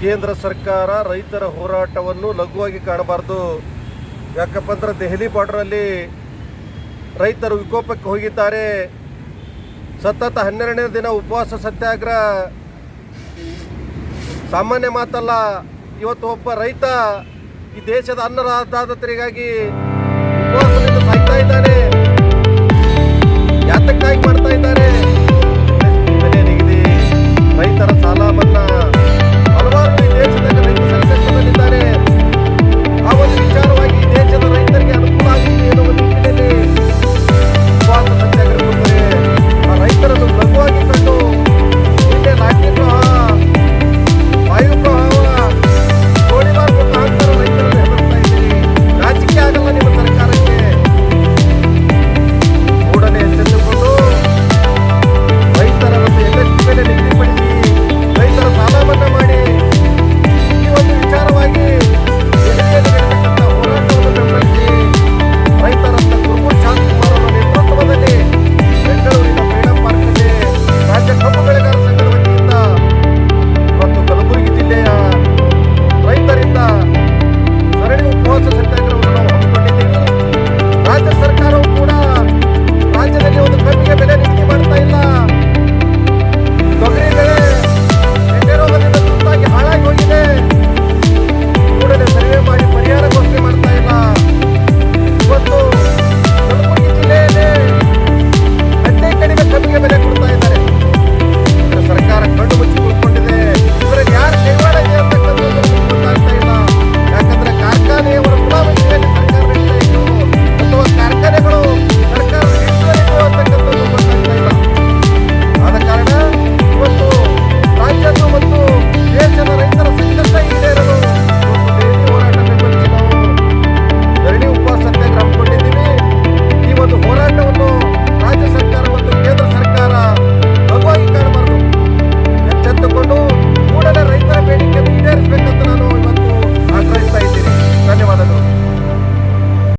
ಕೇಂದ್ರ ಸರ್ಕಾರ ರೈತರ ಹೋರಾಟವನ್ನು ಲಘುವಾಗಿ ಕಾಣಬಾರ್ದು. ಯಾಕಪ್ಪ ಅಂದ್ರೆ ದೆಹಲಿ ಬಾರ್ಡ್ರಲ್ಲಿ ರೈತರು ವಿಕೋಪಕ್ಕೆ ಹೋಗಿದ್ದಾರೆ. ಸತತ ಹನ್ನೆರಡನೇ ದಿನ ಉಪವಾಸ ಸತ್ಯಾಗ್ರಹ. ಸಾಮಾನ್ಯ ಮಾತಲ್ಲ, ಇವತ್ತು ಒಬ್ಬ ರೈತ ಈ ದೇಶದ ಅನ್ನದಾತರಿಗಾಗಿ ಉಪವಾಸದಿಂದ ಸಾಯ್ತಾ ಇದ್ದಾನೆ.